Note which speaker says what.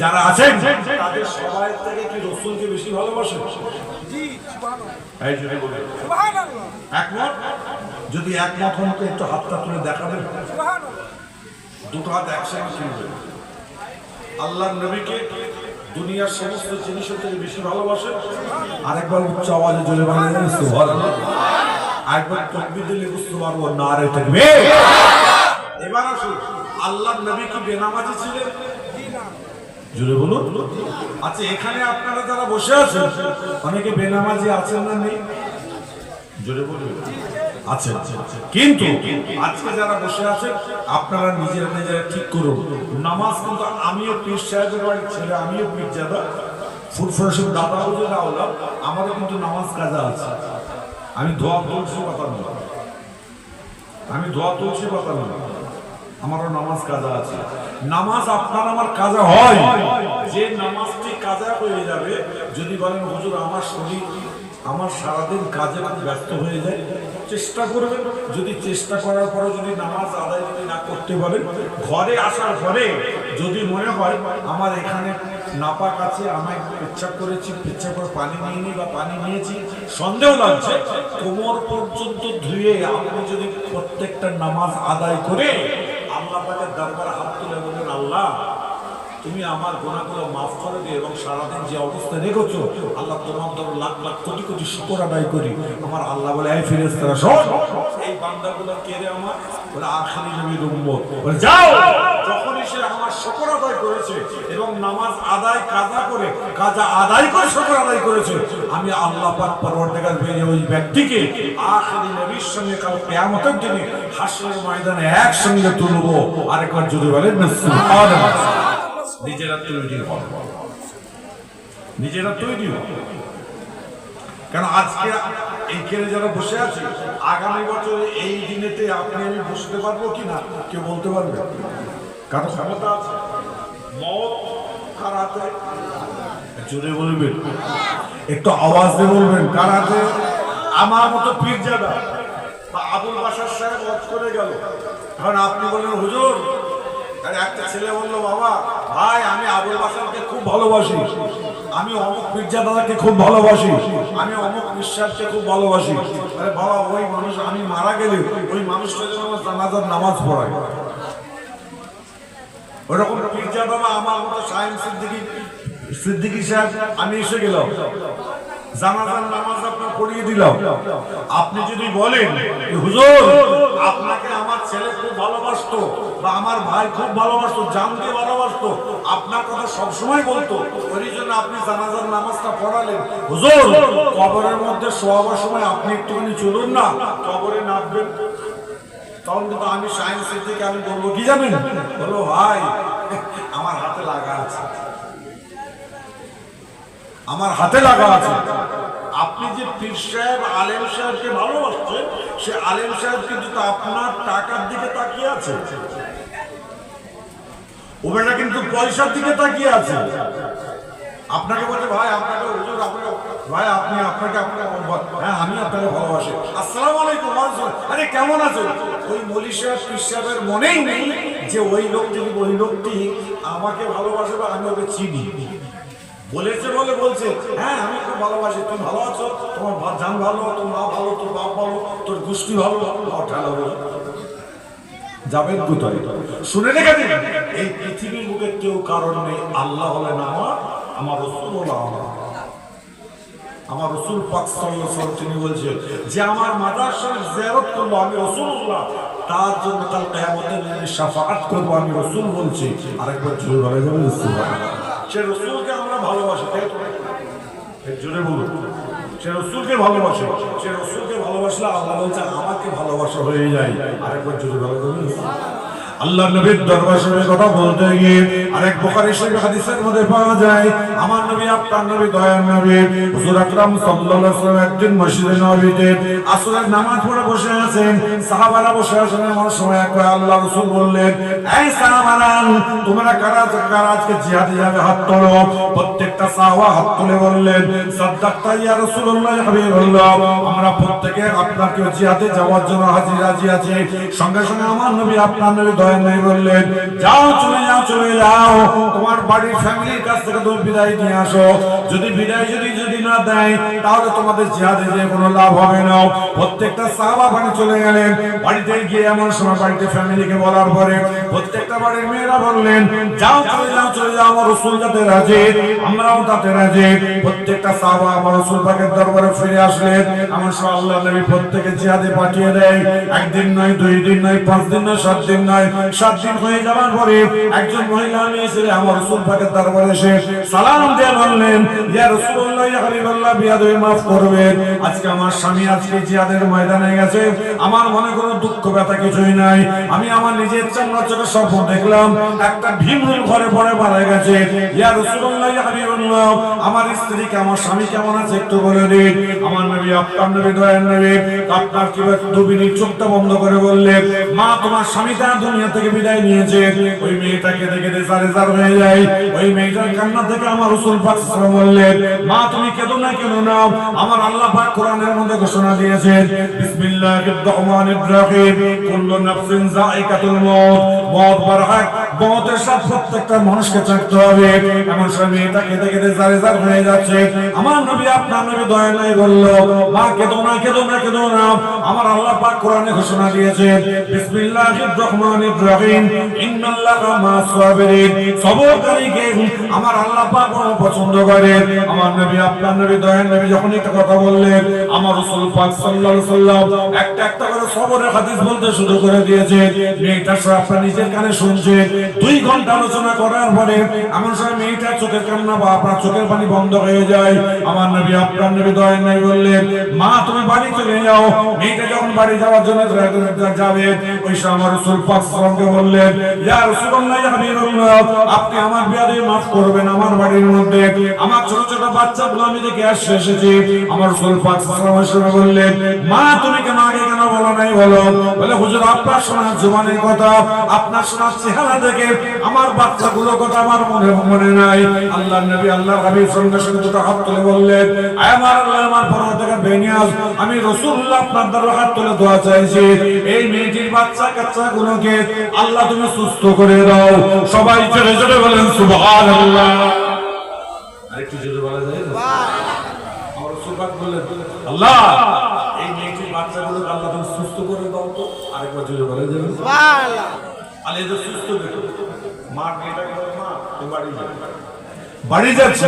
Speaker 1: যারা আছেন তাদের সবাই থেকে কি রসুলকে বেশি।
Speaker 2: সুবহানাল্লাহ।
Speaker 1: একমত যদি একমত হন তো একটু হাতটা তুলে দেখাবেন। দুটো হাত একসঙ্গে তুলবেন। আল্লাহ নবীকে দুনিয়ার সমস্ত জিনিসের থেকে বেশি ভালোবাসে আরেকবার উচ্চ আওয়াজে জোরে বাংলা সুবহানাল্লাহ। আরেকবার তকবির দিলে বুঝতে পারব না রে থাকবে এবার আসুন আল্লাহ নবী কি বেনামাজি ছিলেন?
Speaker 2: জি না
Speaker 1: জুড়ে বলুন। আচ্ছা এখানে আপনারা যারা বসে আছেন, অনেকে বেনামাজি আছেন না নেই? জোরে বলুন। আছেন কিন্তু আজকে যারা বসে আপনারা নিজেরা ঠিক করুন। নামাজ আমিও বাড়ির আমিও দাদা আমারও নামাজ কাজা আছে। আমি ধোয়া তুলসী পাতা নই আমি ধোয়া তুলসী নই আমারও নামাজ কাজা আছে। নামাজ আপনার আমার কাজা হয়। যে নামাজটি কাজা হয়ে যাবে, যদি বলেন, হুজুর, আমার শরীর, আমার সারাদিন কাজে ব্যস্ত হয়ে যায়? চেষ্টা করবেন। যদি চেষ্টা করার পরে যদি নামাজ আদায় যদি না করতে পারেন ঘরে আসার পরে যদি মনে হয়, আমার এখানে নাপাক আছে, আমায় পেচ্ছাপ করেছি, পেচ্ছাপ করে পানি নিয়ে বা পানি নিয়েছি, সন্দেহ লাগছে। কোমর পর্যন্ত ধুয়ে আপনি যদি প্রত্যেকটা নামাজ আদায় করে আল্লাহ দরবারে আল্লাহ, তুমি আমার গোনাগুলো মাফ করে দিও এবং সারাদিন যে অবস্থা রেখেছো, আল্লাহ তোমার ধরো লাখ লাখ কোটি কোটি শুকর আদায় করি। আমার আল্লাহ বলে, এই ফিরে শোন, এই বান্দাগুলো কেড়ে আমার? বলে আখরি নবীর উম্মত। যাও! আমার শুকর আদায় করেছে এবং নামাজ আদায় কাজা করে, কাজা আদায় করে শুকর আদায় করেছে। আমি আল্লাহ পাক পরবর্তীকাল পেয়ে ওই ব্যক্তিকে আখরি নবীর সঙ্গে কাল কিয়ামতের দিনে হাসরের ময়দানে একসঙ্গে তুলবো। আরেকবার যদি নিজেরা তৈরি নিজেরা তৈরি কেন আজকে এইখানে যারা বসে আছে, আগামী বছর এই দিনেতে আপনি আমি বসতে পারব কি না কেউ বলতে পারবে? কারও ক্ষমতা আছে? মত? কার হাতে জোরে বলবেন। একটু আওয়াজ দিয়ে বলবেন কার হাতে আমার মতো পীর যাদা বা আবুল বাসার সাহেব অজ করে গেল, কারণ আপনি বললেন, হুজুর, আর একটা ছেলে বলল, বাবা, ভাই, আমি আবুল বাসারকে খুব ভালোবাসি। আমি অমুক মির্জা দাদাকে খুব ভালোবাসি। আমি অমুক বিশ্বাসকে খুব ভালোবাসি। আরে বাবা, ওই মানুষ, আমি মারা গেলে ওই মানুষটা যেন আমার জানাজার নামাজ পড়ায়। ওরকম মির্জা দাদা আমার মতো সাহেব সিদ্দিকি সিদ্দিকি সাহেব, আমি এসে নামাজ আপনার পড়িয়ে দিলাম। আপনি যদি বলেন আপনাকে আমার ছেলে খুব ভালোবাসতো বা আমার ভাই খুব ভালোবাসতো, জানকে ভালোবাসতো, আপনার কথা সবসময় বলতো। ওই জন্য আপনি নামাজটা পড়ালেন। কবরের মধ্যে সময় আপনি একটুখানি চলুন না, কবরে নামবেন। আমি আমি বলব, কি জানেন? বলো ভাই, আমার হাতে লাগা আছে। আমার হাতে লাগা আছে। আপনি যে পীর সাহেব, আলেম সাহেবকে ভালোবাসছেন, সে আলেম সাহেব কিন্তু আপনার টাকার দিকে তাকিয়ে আছে। ও বেটা কিন্তু পয়সার দিকে তাকিয়ে আছে। আপনাকে বলছে, ভাই, আপনাকে হুজুর, আপনাকে, ভাই, আপনি, আপনাকে হ্যাঁ আমি আপনাকে ভালোবাসি। আসসালামু আলাইকুম আরে, কেমন আছেন ওই মলি সাহেব সাহেবের মনেই নেই যে ওই লোক যদি ওই লোকটি আমাকে ভালোবাসে বা আমি ওকে চিনি। বলেছে বলে বলছে হ্যাঁ আমি খুব ভালোবাসি। তুমি ভালো আছো? তোমার জান ভালো, তোর মা ভালো, তোর বাপ ভালো, তোর গোষ্ঠী ভালো ঠেলা বলো যাবেন কোথায়? শুনে রেখে দিন। এই পৃথিবীর বুকে কেউ কারণ নেই। আল্লাহ হলেন আমার আমার রসুল আমার রসুল পাক তিনি বলছেন যে আমার মাদার শরীফ জিয়ারত করল আমি রাসূলুল্লাহ তার জন্য কাল দিনে শাফাআত করব, আমি রসুল বলছি। আরেকবার জোরে যাবেন সুবহানাল্লাহ। সে রসুলকে আমরা ভালোবাসি, তাই জোরে বলুন। সে রসুলকে ভালোবাসে, সে রসুলকে ভালোবাসলে আল্লাহ বলছে, আমাকে ভালোবাসা হয়ে যায়। আরেকবার জোরে যাবেন আল্লাহ নবীর দরবার শরীফের কথা বলতে গিয়ে আরেক বুখারী শরীফ হাদিসের মধ্যে পাওয়া যায়, আমার নবী আপনার নবী দয়ার নবী, হুজুর আকরাম সাল্লাল্লাহু আলাইহি ওয়াসাল্লাম একদিন মসজিদে নববীতে আসরের নামাজ পড়ে বসে আছেন, সাহাবারা বসে আছেন এমন সময় এক আল্লাহ রাসূল বললেন, এই সাহাবারা, তোমরা কারা কারা আজকে জিহাদে যাবে হাত তোলো? প্রত্যেকটা সাহাবা হাত তুলে বললেন, সাদ্দাক্তা ইয়া রাসূলুল্লাহ হাবিবাল্লাহ, আমরা প্রত্যেকে আপনাকে জিহাদে যাওয়ার জন্য হাজির রাজি আছি। সঙ্গে সঙ্গে আমার নবী আপনার নবী নাই বললেন, যাও, চলে যাও চলে যাও। তোমার বাড়ির ফ্যামিলির কাছ থেকে তুমি বিদায় নিয়ে আসো। যদি বিদায় যদি যদি না দেয়, তাহলে তোমাদের জিহাদে যে কোনো লাভ হবে না। প্রত্যেকটা সাহাবা বাড়ি চলে গেলেন। বাড়িতে গিয়ে এমন সময় বাড়িতে ফ্যামিলিকে বলার পরে প্রত্যেকটা বাড়ির মেয়েরা বললেন, যাও, চলে যাও চলে যাও, আমার রসুল যাতে রাজি, আমরাও তাতে রাজি। প্রত্যেকটা সাহাবা আমার রসুল পাকের দরবারে ফিরে আসলেন। আমার সব আল্লাহ নবী প্রত্যেকে জিহাদে পাঠিয়ে দেয়। একদিন নয়, দুই দিন নয়, পাঁচ দিন নয়, সাত দিন নয়, সাত দিন হয়ে যাওয়ার পরে একজন মহিলা এসে আমার রসুল পাকের দরবারে এসে সালাম দিয়ে বললেন ইয়া রাসূলুল্লাহ আমার স্বামী চোখটা বন্ধ করে বললেন মা, তোমার স্বামী তার দুনিয়া থেকে বিদায় নিয়েছে। ওই মেয়েটাকে দেখে হয়ে যায়। ওই মেয়েটার কান্না থেকে আমার বললেন মা, তুমি কেঁদো না কেন না? আমার আল্লাহ পাক কোরআনের মধ্যে ঘোষণা দিয়েছেন, বিসমিল্লাহির রহমানির রহিম, কুল্লু নাফসিন মউত মওত বারহাক মওতের সাথে প্রত্যেকটা মানুষকে চাকতে হবে। এমন সময় মেয়েটা কেঁদে কেঁদে জারে জার হয়ে যাচ্ছে। আমার নবী, আপনার নবী দয়া নাই বলল, মা, কেঁদো না কেঁদো না কেঁদো না। আমার আল্লাহ পাক কোরআনে ঘোষণা দিয়েছেন, বিসমিল্লাহির রহমানির রহিম, ইন্নাল্লাহা মা'আস সাবিরিন সবরকারীকে আমার আল্লাহ পাক বড় পছন্দ করেন। আমার নবী, আপনার নবী দয়ার নবী যখন একটা কথা বললেন, আমার রাসূল পাক সাল্লাল্লাহু আলাইহি সাল্লাম একটা একটা করে সবরের হাদিস বলতে শুরু করে দিয়েছে মেয়েটা সব আপনার নিজের কানে শুনছে। দুই ঘণ্টা আলোচনা করার পরে এমন সময় মেয়েটার চোখের কান্না বা আপনার চোখের পানি বন্ধ হয়ে যায়। আমার নবী, আপনার নবী দয়ার নবী বললেন মা, তুমি বাড়ি চলে যাও। মেয়েটা যখন বাড়ি যাওয়ার জন্য যাবে ওই সময় আমার রাসূল বললেন, ইয়া রাসূলুল্লাহ ইয়া আপনি আমার বিয়াদে মাফ করবেন আমার বাড়ির মধ্যে। আমার ছোট ছোট বাচ্চাগুলো আমি দেখে আসছে এসেছি। আমার রাসূল বললেন, মা, তুমি কেন আগে বলো নাই বলো বলে হুজুর আপনার শোনার জবানের কথা আপনার শোনার চেহারা দেখে আমার বাচ্চাগুলো কথা আমার মনে মনে নাই। আল্লাহ নবী আল্লাহ হাবিব সঙ্গে সঙ্গে দুটো হাত তুলে বললেন আমার আল্লাহ আমার পরবর্তীকার বেনিয়াজ আমি রাসূলুল্লাহ আপনার দ্বারা হাত তুলে দোয়া চাইছি। এই মেয়েটির বাচ্চা কাচ্চা গুলোকে আল্লাহ তুমি সুস্থ করে দাও। সবাই জোরে জোরে বলেন সুবহানাল্লাহ। আরেকটু জোরে বলা যায় না? আমার আল্লাহ বাচ্চাগুলোকে আল্লাহ তুমি সুস্থ করে দাও তো আরেকবার জোরে বলে দেবেন। আলে তো সুস্থ দেখো। মা মেয়েটাকে মা তো বাড়ি যাবে বাড়ি যাচ্ছে